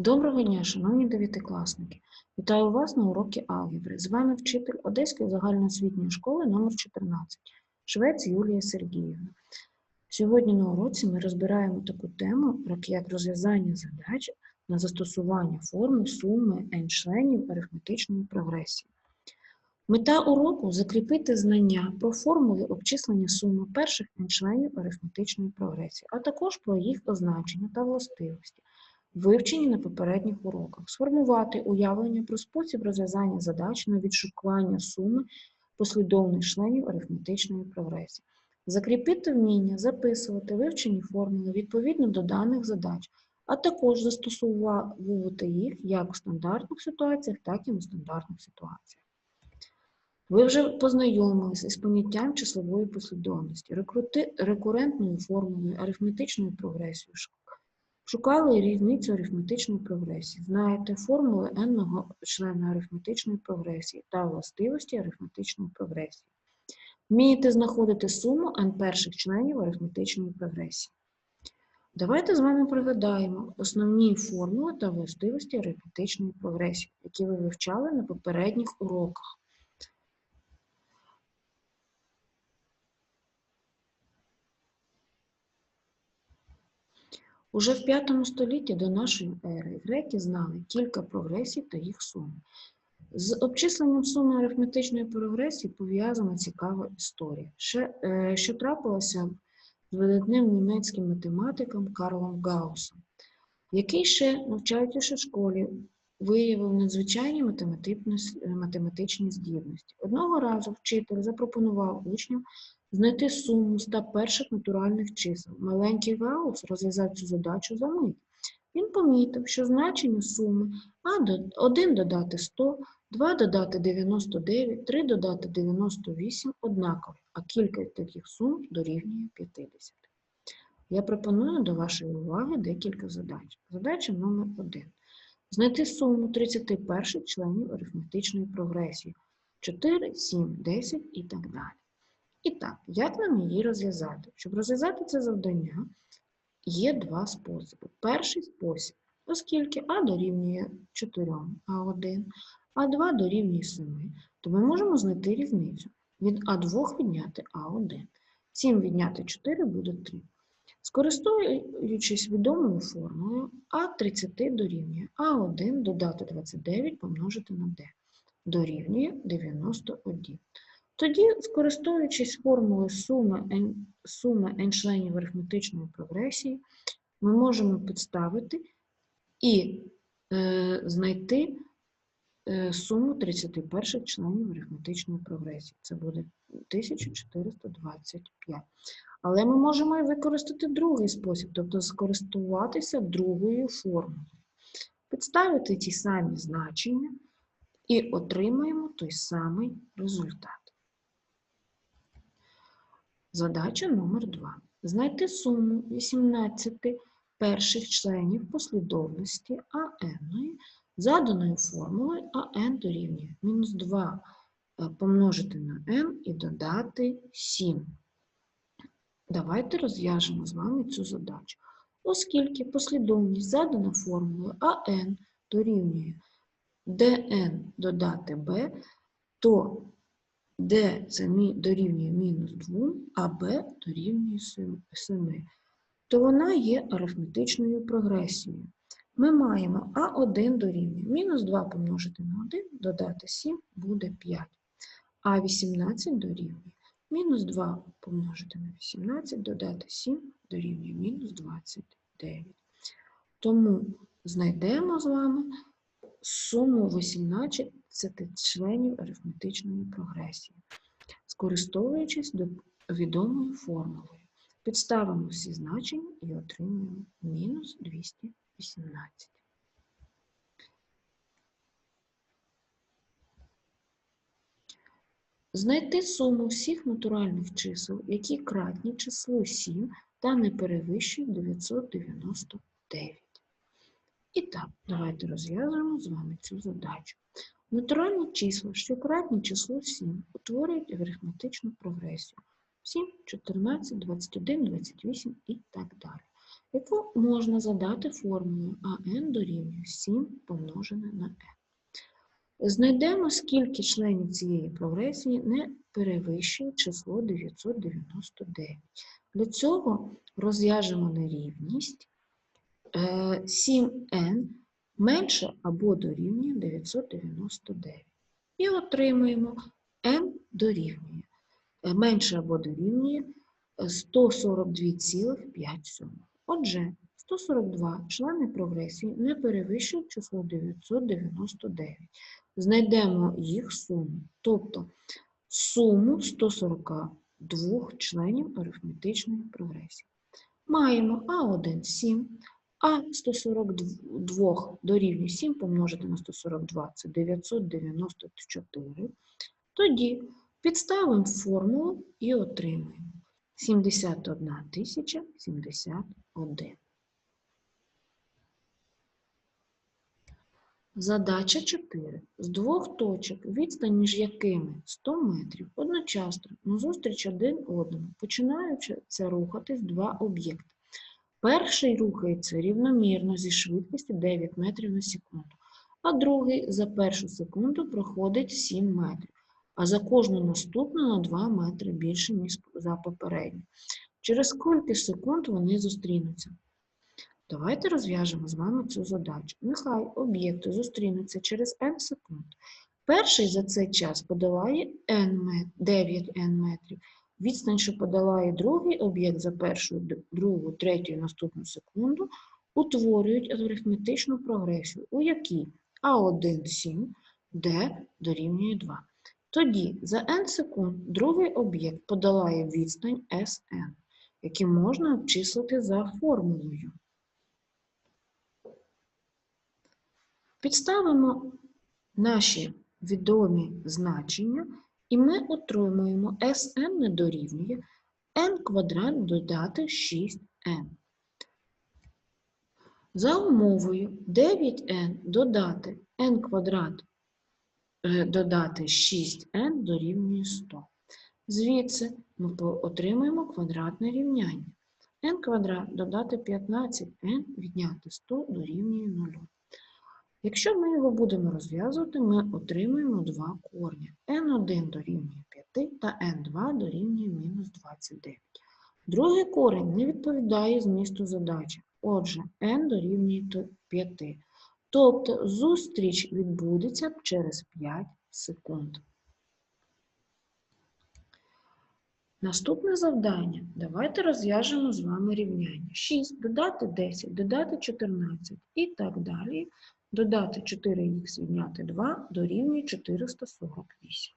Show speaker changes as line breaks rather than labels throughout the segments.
Доброго дня, шановні дев'ятикласники! Вітаю вас на уроці алгебри. З вами вчитель Одеської загальноосвітньої школи номер 14 Швець Юлія Сергіївна. Сьогодні на уроці ми розбираємо таку тему, як розв'язання задач на застосування форми суми n-членів арифметичної прогресії. Мета уроку закріпити знання про формули обчислення суми перших n-членів арифметичної прогресії, а також про їх означення та властивості вивчені на попередніх уроках, сформувати уявлення про спосіб розв'язання задач на відшукування суми послідовних членів арифметичної прогресії, закріпити вміння записувати вивчені формули відповідно до даних задач, а також застосовувати їх як у стандартних ситуаціях, так і в нестандартних ситуаціях. Ви вже познайомилися із поняттям числової послідовності, рекурентною формулою, арифметичною прогресією, Шукали різницю арифметичної прогресії. Знаєте формули n-ного члена арифметичної прогресії та властивості арифметичної прогресії. Вмієте знаходити суму n перших членів арифметичної прогресії. Давайте з вами пригадаємо основні формули та властивості арифметичної прогресії, які ви вивчали на попередніх уроках. Уже в V столітті до нашої ери греки знали кілька прогресій та їх суми. З обчисленням суми арифметичної прогресії пов'язана цікава історія, е, що трапилося з видатним німецьким математиком Карлом Гаусом, який ще, навчаючись у школі, виявив надзвичайні математичні, математичні здібності. Одного разу вчитель запропонував учням знайти суму ста перших натуральних чисел. Маленький Гаус розв'язав цю задачу за мить. Він помітив, що значення суми а 1 додати 100, 2 додати 99, 3 додати 98 однакові, а кількість таких сум дорівнює 50. Я пропоную до вашої уваги декілька задач. Задача номер 1. Знайти суму 31 членів арифметичної прогресії 4, 7, 10 і так далі. І так, як нам її розв'язати? Щоб розв'язати це завдання, є два способи. Перший спосіб, оскільки А дорівнює 4 А1, А2 дорівнює 7, то ми можемо знайти різницю. Від А2 відняти А1. 7 відняти 4 буде 3. Скористуючись відомою формулою, А30 дорівнює А1 додати 29 помножити на d дорівнює 91. Тоді, скористуючись формулою суми n, суми n членів арифметичної прогресії, ми можемо підставити і е, знайти е, суму 31 членів арифметичної прогресії. Це буде 1425. Але ми можемо і використати другий спосіб, тобто скористуватися другою формулою. Підставити ті самі значення і отримаємо той самий результат. Задача номер 2. Знайти суму 18 перших членів послідовності АН заданою формулою АН дорівнює мінус 2 е, помножити на n і додати 7. Давайте розв'яжемо з вами цю задачу. Оскільки послідовність задана формулою АН дорівнює dn додати b, то d це дорівнює мінус 2, а b дорівнює 7, то вона є арифметичною прогресією. Ми маємо А1 дорівнює мінус 2 помножити на 1, додати 7 буде 5. А 18 дорівнює мінус 2 помножити на 18, додати 7 дорівнює мінус 29. Тому знайдемо з вами суму 18 членів арифметичної прогресії, скористовуючись відомою формулою. Підставимо всі значення і отримуємо мінус 218. Знайти суму всіх натуральних чисел, які кратні числу 7 та не перевищують 999. І так, давайте розв'язуємо з вами цю задачу. Натуральні числа, що кратні числу 7, утворюють арифметичну прогресію. 7, 14, 21, 28 і так далі. яку можна задати формулою АН дорівнює 7 помножене на n. Знайдемо, скільки членів цієї прогресії не перевищує число 999. Для цього розв'яжемо нерівність е, 7n менше або дорівнює 999. І отримуємо n дорівнює е, менше або дорівнює 142,5. Отже, 142 члени прогресії не перевищують число 999. Знайдемо їх суму, тобто суму 142 членів арифметичної прогресії. Маємо А1 7, а 142 дорівнює 7 помножити на 142 це 994. Тоді підставимо формулу і отримаємо 71 тисяча 71. Задача 4. З двох точок, відстань між якими 100 метрів, одночасно назустріч один одному, починаючи це рухатись два об'єкти. Перший рухається рівномірно зі швидкістю 9 метрів на секунду, а другий за першу секунду проходить 7 метрів, а за кожну наступну на 2 метри більше, ніж за попередню. Через скільки секунд вони зустрінуться? Давайте розв'яжемо з вами цю задачу. Нехай об'єкти зустрінуться через n секунд. Перший за цей час подолає n мет, 9n метрів. Відстань, що подолає другий об'єкт за першу, другу, третю і наступну секунду, утворюють арифметичну прогресію, у якій А1 7, d дорівнює 2. Тоді за n секунд другий об'єкт подолає відстань Sn, який можна обчислити за формулою. Підставимо наші відомі значення, і ми отримуємо Sn не дорівнює n квадрат додати 6n. За умовою 9n додати n квадрат е, додати 6n дорівнює 100. Звідси ми отримаємо квадратне рівняння. n квадрат додати 15n відняти 100 дорівнює 0. Якщо ми його будемо розв'язувати, ми отримаємо два корні. n1 дорівнює 5 та n2 дорівнює мінус 29. Другий корінь не відповідає змісту задачі. Отже, n дорівнює 5. Тобто зустріч відбудеться через 5 секунд. Наступне завдання. Давайте розв'яжемо з вами рівняння. 6 додати 10, додати 14 і так далі. Додати 4х відняти 2 дорівнює 448.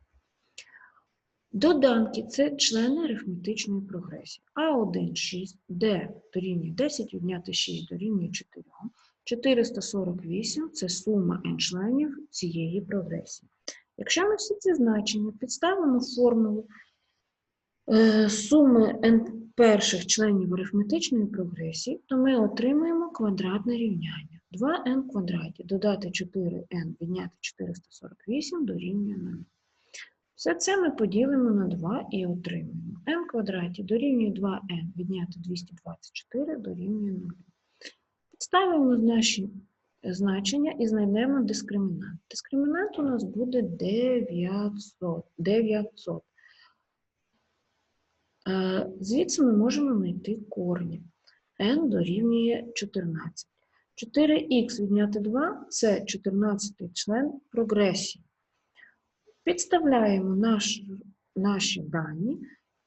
Доданки – це члени арифметичної прогресії. А1 – 6, Д дорівнює 10 відняти 6 дорівнює 4. 448 – це сума n членів цієї прогресії. Якщо ми всі ці значення підставимо формулу суми n перших членів арифметичної прогресії, то ми отримаємо квадратне рівняння. 2n квадраті додати 4n відняти 448 дорівнює 0. Все це ми поділимо на 2 і отримаємо. n квадраті дорівнює 2n відняти 224 дорівнює 0. Підставимо наші значення і знайдемо дискримінант. Дискримінант у нас буде 900. 900. Е, Звідси ми можемо знайти корні. n дорівнює 14. 4х відняти 2 – це 14 член прогресії. Підставляємо наш, наші дані,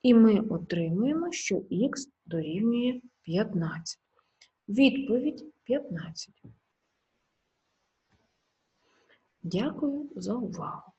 і ми отримуємо, що х дорівнює 15. Відповідь 15. Дякую за увагу.